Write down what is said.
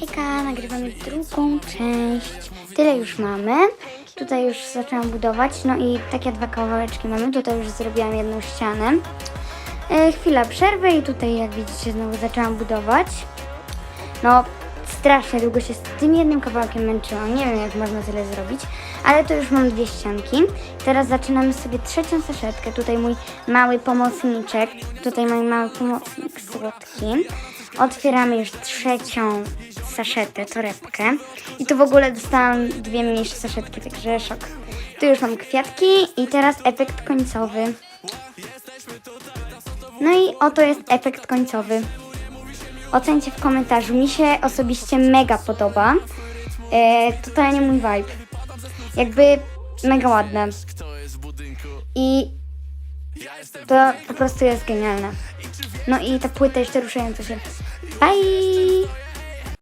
Hejka, nagrywamy drugą część. Tyle już mamy. Tutaj już zaczęłam budować, no i takie dwa kawałeczki mamy. Tutaj już zrobiłam jedną ścianę. E, chwila przerwy i tutaj jak widzicie znowu zaczęłam budować. No, strasznie długo się z tym jednym kawałkiem męczyłam. Nie wiem, jak można tyle zrobić, ale to już mam dwie ścianki. Teraz zaczynamy sobie trzecią saszetkę. Tutaj mój mały pomocniczek. Tutaj mój mały pomocnik słodki. Otwieramy już trzecią saszetę, torebkę. I tu w ogóle dostałam dwie mniejsze saszetki, także szok. Tu już mam kwiatki i teraz efekt końcowy. No i oto jest efekt końcowy. Ocencie w komentarzu. Mi się osobiście mega podoba. E, totalnie mój vibe. Jakby mega ładne. I to po prostu jest genialne. No i ta płyta jeszcze ruszająca się. Bye!